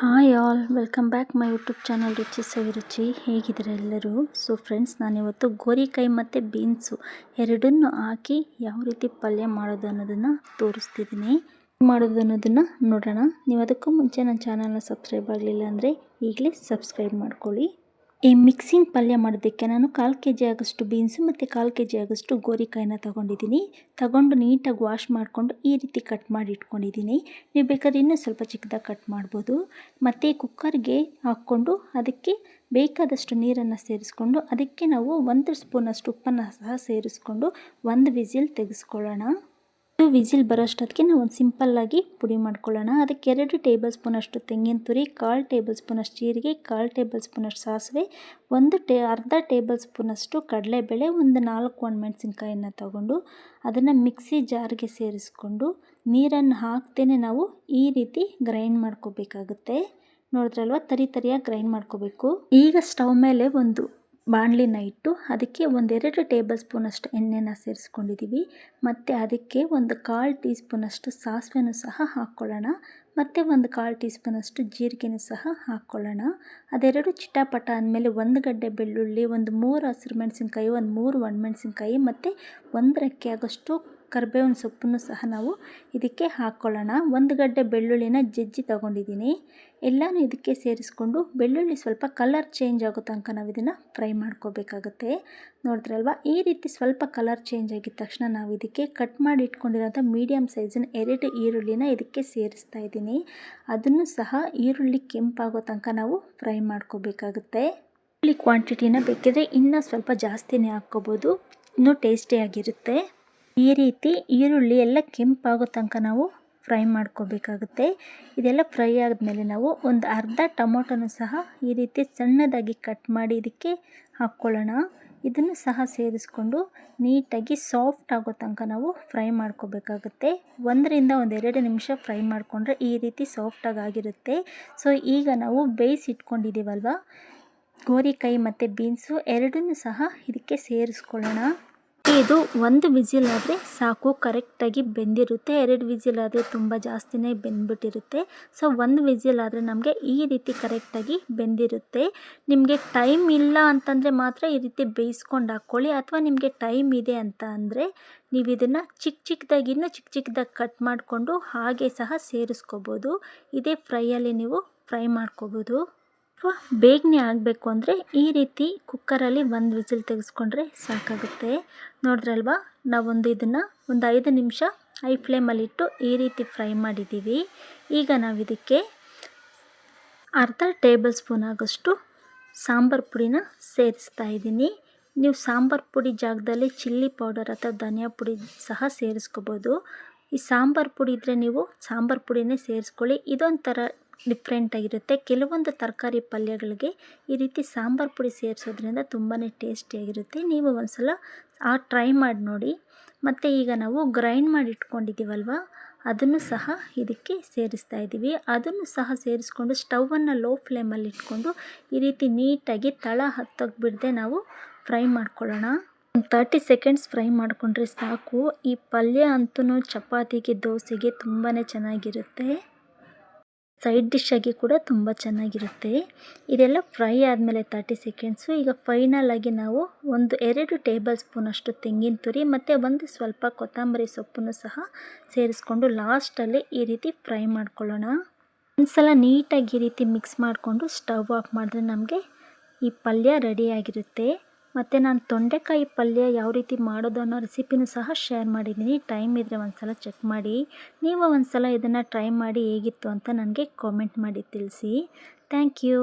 Hi all, welcome back my YouTube channel Ruchi Saviruchi. ಹೇಗಿದ್ದಾರೆ ಎಲ್ಲರೂ? So friends ನಾನಿವತ್ತು ಗೋರಿಕಾಯಿ ಮತ್ತು ಬೀನ್ಸು ಎರಡನ್ನು ಹಾಕಿ ಯಾವ ರೀತಿ ಪಲ್ಯ ಮಾಡೋದು ಅನ್ನೋದನ್ನು ತೋರಿಸ್ತಿದ್ದೀನಿ. ಮಾಡೋದು ಅನ್ನೋದನ್ನು ನೋಡೋಣ. ನೀವು ಅದಕ್ಕೂ ಮುಂಚೆ ನನ್ನ ಚಾನಲ್ನ ಸಬ್ಸ್ಕ್ರೈಬ್ ಆಗಲಿಲ್ಲ ಅಂದರೆ ಈಗಲೇ ಸಬ್ಸ್ಕ್ರೈಬ್ ಮಾಡ್ಕೊಳ್ಳಿ. ಈ ಮಿಕ್ಸಿಂಗ್ ಪಲ್ಯ ಮಾಡೋದಕ್ಕೆ ನಾನು ಕಾಲು ಕೆ ಜಿ ಆಗೋಷ್ಟು ಬೀನ್ಸು ಮತ್ತು ಕಾಲು ಕೆ ಜಿ ಆಗೋಷ್ಟು ಗೋರಿಕಾಯಿನ ತೊಗೊಂಡಿದ್ದೀನಿ. ತಗೊಂಡು ನೀಟಾಗಿ ವಾಶ್ ಮಾಡಿಕೊಂಡು ಈ ರೀತಿ ಕಟ್ ಮಾಡಿ ಇಟ್ಕೊಂಡಿದ್ದೀನಿ. ನೀವು ಬೇಕಾದ್ರೆ ಇನ್ನೂ ಸ್ವಲ್ಪ ಚಿಕ್ಕದಾಗಿ ಕಟ್ ಮಾಡ್ಬೋದು. ಮತ್ತು ಕುಕ್ಕರ್ಗೆ ಹಾಕ್ಕೊಂಡು ಅದಕ್ಕೆ ಬೇಕಾದಷ್ಟು ನೀರನ್ನು ಸೇರಿಸ್ಕೊಂಡು ಅದಕ್ಕೆ ನಾವು ಒಂದು ಸ್ಪೂನಷ್ಟು ಉಪ್ಪನ್ನು ಸಹ ಸೇರಿಸ್ಕೊಂಡು ಒಂದು ವಿಸಿಲ್ ತೆಗೆಸ್ಕೊಳ್ಳೋಣ. ವಿಸಿಲ್ ಬರೋಷ್ಟೊತ್ತಿಗೆ ನಾವು ಒಂದು ಸಿಂಪಲ್ಲಾಗಿ ಪುಡಿ ಮಾಡ್ಕೊಳ್ಳೋಣ. ಅದಕ್ಕೆ ಎರಡು ಟೇಬಲ್ ಸ್ಪೂನಷ್ಟು ತೆಂಗಿನ ತುರಿ, ಕಾಲು ಟೇಬಲ್ ಸ್ಪೂನಷ್ಟು ಜೀರಿಗೆ, ಕಾಲು ಟೇಬಲ್ ಸ್ಪೂನಷ್ಟು ಸಾಸಿವೆ, ಒಂದು ಟೇ, ಅರ್ಧ ಟೇಬಲ್ ಸ್ಪೂನಷ್ಟು ಕಡಲೆಬೇಳೆ, ಒಂದು ನಾಲ್ಕು ಒಣಮೆಣಸಿನ್ಕಾಯನ್ನು ತಗೊಂಡು ಅದನ್ನು ಮಿಕ್ಸಿ ಜಾರ್ಗೆ ಸೇರಿಸ್ಕೊಂಡು ನೀರನ್ನು ಹಾಕ್ತೇನೆ ನಾವು ಈ ರೀತಿ ಗ್ರೈಂಡ್ ಮಾಡ್ಕೋಬೇಕಾಗುತ್ತೆ. ನೋಡಿದ್ರಲ್ವ? ತರಿ ತರಿಯಾಗಿ ಗ್ರೈಂಡ್ ಮಾಡ್ಕೋಬೇಕು. ಈಗ ಸ್ಟವ್ ಮೇಲೆ ಒಂದು ಬಾಣಲಿನ ಇಟ್ಟು ಅದಕ್ಕೆ ಒಂದೆರಡು ಟೇಬಲ್ ಸ್ಪೂನಷ್ಟು ಎಣ್ಣೆನ ಸೇರಿಸ್ಕೊಂಡಿದ್ದೀವಿ. ಮತ್ತು ಅದಕ್ಕೆ ಒಂದು ಕಾಲು ಟೀ ಸ್ಪೂನಷ್ಟು ಸಾಸಿವೆನೂ ಸಹ ಹಾಕ್ಕೊಳ್ಳೋಣ. ಮತ್ತು ಒಂದು ಕಾಲು ಟೀ ಸ್ಪೂನಷ್ಟು ಜೀರಿಗೆನೂ ಸಹ ಹಾಕ್ಕೊಳ್ಳೋಣ. ಅದೆರಡು ಚಿಟಾಪಟ ಅಂದಮೇಲೆ ಒಂದು ಗಡ್ಡೆ ಬೆಳ್ಳುಳ್ಳಿ, ಒಂದು ಮೂರು ಹಸಿರು ಮೆಣಸಿನ್ಕಾಯಿ, ಒಂದು ಮೂರು ಒಣಮೆಣಸಿನ್ಕಾಯಿ, ಮತ್ತು ಒಂದರಕ್ಕೆ ಆಗೋಷ್ಟು ಕರಿಬೇವಿನ ಸೊಪ್ಪನ್ನು ಸಹ ನಾವು ಇದಕ್ಕೆ ಹಾಕ್ಕೊಳ್ಳೋಣ ಒಂದು ಗಡ್ಡೆ ಬೆಳ್ಳುಳ್ಳಿನ ಜಜ್ಜಿ ತಗೊಂಡಿದ್ದೀನಿ. ಎಲ್ಲನೂ ಇದಕ್ಕೆ ಸೇರಿಸ್ಕೊಂಡು ಬೆಳ್ಳುಳ್ಳಿ ಸ್ವಲ್ಪ ಕಲರ್ ಚೇಂಜ್ ಆಗೋ ತನಕ ನಾವು ಇದನ್ನು ಫ್ರೈ ಮಾಡ್ಕೋಬೇಕಾಗುತ್ತೆ. ನೋಡಿದ್ರಲ್ವ ಈ ರೀತಿ ಸ್ವಲ್ಪ ಕಲರ್ ಚೇಂಜ್ ಆಗಿದ ತಕ್ಷಣ ನಾವು ಇದಕ್ಕೆ ಕಟ್ ಮಾಡಿ ಇಟ್ಕೊಂಡಿರೋಂಥ ಮೀಡಿಯಮ್ ಸೈಜಿನ ಎರಡು ಈರುಳ್ಳಿನ ಇದಕ್ಕೆ ಸೇರಿಸ್ತಾ ಇದ್ದೀನಿ. ಅದನ್ನು ಸಹ ಈರುಳ್ಳಿ ಕೆಂಪಾಗೋ ತನಕ ನಾವು ಫ್ರೈ ಮಾಡ್ಕೋಬೇಕಾಗುತ್ತೆ. ಈರುಳ್ಳಿ ಕ್ವಾಂಟಿಟಿನ ಬೇಕಿದ್ರೆ ಇನ್ನೂ ಸ್ವಲ್ಪ ಜಾಸ್ತಿನೇ ಹಾಕ್ಕೋಬೋದು. ಇನ್ನೂ ಟೇಸ್ಟಿಯಾಗಿರುತ್ತೆ ಈ ರೀತಿ ಈರುಳ್ಳಿ ಎಲ್ಲ ಕೆಂಪಾಗೋ ತನಕ ನಾವು ಫ್ರೈ ಮಾಡ್ಕೋಬೇಕಾಗುತ್ತೆ. ಇದೆಲ್ಲ ಫ್ರೈ ಆದಮೇಲೆ ನಾವು ಒಂದು ಅರ್ಧ ಟೊಮೊಟೊನೂ ಸಹ ಈ ರೀತಿ ಸಣ್ಣದಾಗಿ ಕಟ್ ಮಾಡಿ ಇದಕ್ಕೆ ಹಾಕ್ಕೊಳ್ಳೋಣ. ಇದನ್ನು ಸಹ ಸೇರಿಸ್ಕೊಂಡು ನೀಟಾಗಿ ಸಾಫ್ಟ್ ಆಗೋ ತನಕ ನಾವು ಫ್ರೈ ಮಾಡ್ಕೋಬೇಕಾಗುತ್ತೆ. ಒಂದರಿಂದ ಒಂದೆರಡು ನಿಮಿಷ ಫ್ರೈ ಮಾಡಿಕೊಂಡ್ರೆ ಈ ರೀತಿ ಸಾಫ್ಟಾಗಿ ಆಗಿರುತ್ತೆ. ಸೊ, ಈಗ ನಾವು ಬೇಯಿಸಿಟ್ಕೊಂಡಿದ್ದೀವಲ್ವ ಗೋರಿಕಾಯಿ ಮತ್ತು ಬೀನ್ಸು ಎರಡನ್ನೂ ಸಹ ಇದಕ್ಕೆ ಸೇರಿಸ್ಕೊಳ್ಳೋಣ. ಇದು ಒಂದು ವಿಜಿಲ್ ಆದರೆ ಸಾಕು ಕರೆಕ್ಟಾಗಿ ಬೆಂದಿರುತ್ತೆ. ಎರಡು ವಿಜಿಲ್ ಆದರೆ ತುಂಬ ಜಾಸ್ತಿನೇ ಬೆಂದ್ಬಿಟ್ಟಿರುತ್ತೆ. ಸೊ ಒಂದು ವಿಜಿಲ್ ಆದರೆ ನಮಗೆ ಈ ರೀತಿ ಕರೆಕ್ಟಾಗಿ ಬೆಂದಿರುತ್ತೆ. ನಿಮಗೆ ಟೈಮ್ ಇಲ್ಲ ಅಂತಂದರೆ ಮಾತ್ರ ಈ ರೀತಿ ಬೇಯಿಸ್ಕೊಂಡು ಹಾಕ್ಕೊಳ್ಳಿ ಅಥವಾ ನಿಮಗೆ ಟೈಮ್ ಇದೆ ಅಂತ ಅಂದರೆ ನೀವು ಇದನ್ನು ಚಿಕ್ಕ ಚಿಕ್ಕದಾಗಿ ಇನ್ನೂ ಚಿಕ್ಕ ಚಿಕ್ಕದಾಗಿ ಕಟ್ ಮಾಡಿಕೊಂಡು ಹಾಗೆ ಸಹ ಸೇರಿಸ್ಕೋಬೋದು. ಇದೇ ಫ್ರೈಯಲ್ಲಿ ನೀವು ಫ್ರೈ ಮಾಡ್ಕೋಬೋದು. ಅಥವಾ ಬೇಗನೆ ಆಗಬೇಕು ಅಂದರೆ ಈ ರೀತಿ ಕುಕ್ಕರಲ್ಲಿ ಒಂದು ವಿಸಿಲ್ ತೆಗೆಸ್ಕೊಂಡ್ರೆ ಸಾಕಾಗುತ್ತೆ. ನೋಡಿದ್ರಲ್ವಾ? ನಾವೊಂದು ಇದನ್ನು ಒಂದು ಐದು ನಿಮಿಷ ಹೈ ಫ್ಲೇಮಲ್ಲಿಟ್ಟು ಈ ರೀತಿ ಫ್ರೈ ಮಾಡಿದ್ದೀವಿ ಈಗ ನಾವು ಇದಕ್ಕೆ ಅರ್ಧ ಟೇಬಲ್ ಸ್ಪೂನ್ ಆಗೋಷ್ಟು ಸಾಂಬಾರು ಪುಡಿನ ಸೇರಿಸ್ತಾ ಇದ್ದೀನಿ. ನೀವು ಸಾಂಬಾರು ಪುಡಿ ಜಾಗದಲ್ಲಿ ಚಿಲ್ಲಿ ಪೌಡರ್ ಅಥವಾ ಧನಿಯಾ ಪುಡಿ ಸಹ ಸೇರಿಸ್ಕೋಬೋದು. ಈ ಸಾಂಬಾರು ಪುಡಿ ಇದ್ದರೆ ನೀವು ಸಾಂಬಾರು ಪುಡಿನೇ ಸೇರಿಸ್ಕೊಳ್ಳಿ. ಇದೊಂಥರ ಡಿಫ್ರೆಂಟಾಗಿರುತ್ತೆ ಕೆಲವೊಂದು ತರಕಾರಿ ಪಲ್ಯಗಳಿಗೆ ಈ ರೀತಿ ಸಾಂಬಾರು ಪುಡಿ ಸೇರಿಸೋದ್ರಿಂದ ತುಂಬಾ ಟೇಸ್ಟಿಯಾಗಿರುತ್ತೆ ನೀವು ಒಂದು ಸಲ ಆ ಟ್ರೈ ಮಾಡಿ ನೋಡಿ. ಮತ್ತು ಈಗ ನಾವು ಗ್ರೈಂಡ್ ಮಾಡಿ ಇಟ್ಕೊಂಡಿದ್ದೀವಲ್ವ, ಅದನ್ನು ಸಹ ಇದಕ್ಕೆ ಸೇರಿಸ್ತಾ ಇದ್ದೀವಿ. ಅದನ್ನು ಸಹ ಸೇರಿಸ್ಕೊಂಡು ಸ್ಟವನ್ನು ಲೋ ಫ್ಲೇಮಲ್ಲಿ ಇಟ್ಕೊಂಡು ಈ ರೀತಿ ನೀಟಾಗಿ ತಳ ಹತ್ತೋಗ್ಬಿಡದೆ ನಾವು ಫ್ರೈ ಮಾಡ್ಕೊಳ್ಳೋಣ. ತರ್ಟಿ ಸೆಕೆಂಡ್ಸ್ ಫ್ರೈ ಮಾಡಿಕೊಂಡ್ರೆ ಸಾಕು. ಈ ಪಲ್ಯ ಅಂತೂ ಚಪಾತಿಗೆ, ದೋಸೆಗೆ ತುಂಬಾ ಚೆನ್ನಾಗಿರುತ್ತೆ. ಸೈಡ್ ಡಿಶ್ಶಾಗಿ ಕೂಡ ತುಂಬ ಚೆನ್ನಾಗಿರುತ್ತೆ. ಇದೆಲ್ಲ ಫ್ರೈ ಆದಮೇಲೆ ತರ್ಟಿ ಸೆಕೆಂಡ್ಸು ಈಗ ಫೈನಲ್ ಆಗಿ ನಾವು ಒಂದು ಎರಡು ಟೇಬಲ್ ಸ್ಪೂನಷ್ಟು ತೆಂಗಿನ ತುರಿ ಮತ್ತು ಒಂದು ಸ್ವಲ್ಪ ಕೊತ್ತಂಬರಿ ಸೊಪ್ಪನ್ನು ಸಹ ಸೇರಿಸ್ಕೊಂಡು ಲಾಸ್ಟಲ್ಲಿ ಈ ರೀತಿ ಫ್ರೈ ಮಾಡ್ಕೊಳ್ಳೋಣ. ಒಂದು ಸಲ ನೀಟಾಗಿ ಈ ರೀತಿ ಮಿಕ್ಸ್ ಮಾಡಿಕೊಂಡು ಸ್ಟವ್ ಆಫ್ ಮಾಡಿದ್ರೆ ನಮಗೆ ಈ ಪಲ್ಯ ರೆಡಿಯಾಗಿರುತ್ತೆ ಮತ್ತು ನಾನು ತೊಂಡೆಕಾಯಿ ಪಲ್ಯ ಯಾವ ರೀತಿ ಮಾಡೋದು ಅನ್ನೋ ರೆಸಿಪಿನೂ ಸಹ ಶೇರ್ ಮಾಡಿದ್ದೀನಿ. ಟೈಮ್ ಇದ್ದರೆ ಒಂದು ಸಲ ಚೆಕ್ ಮಾಡಿ. ನೀವು ಒಂದು ಸಲ ಇದನ್ನು ಟ್ರೈ ಮಾಡಿ ಹೇಗಿತ್ತು ಅಂತ ನನಗೆ ಕಾಮೆಂಟ್ ಮಾಡಿ ತಿಳಿಸಿ. Thank you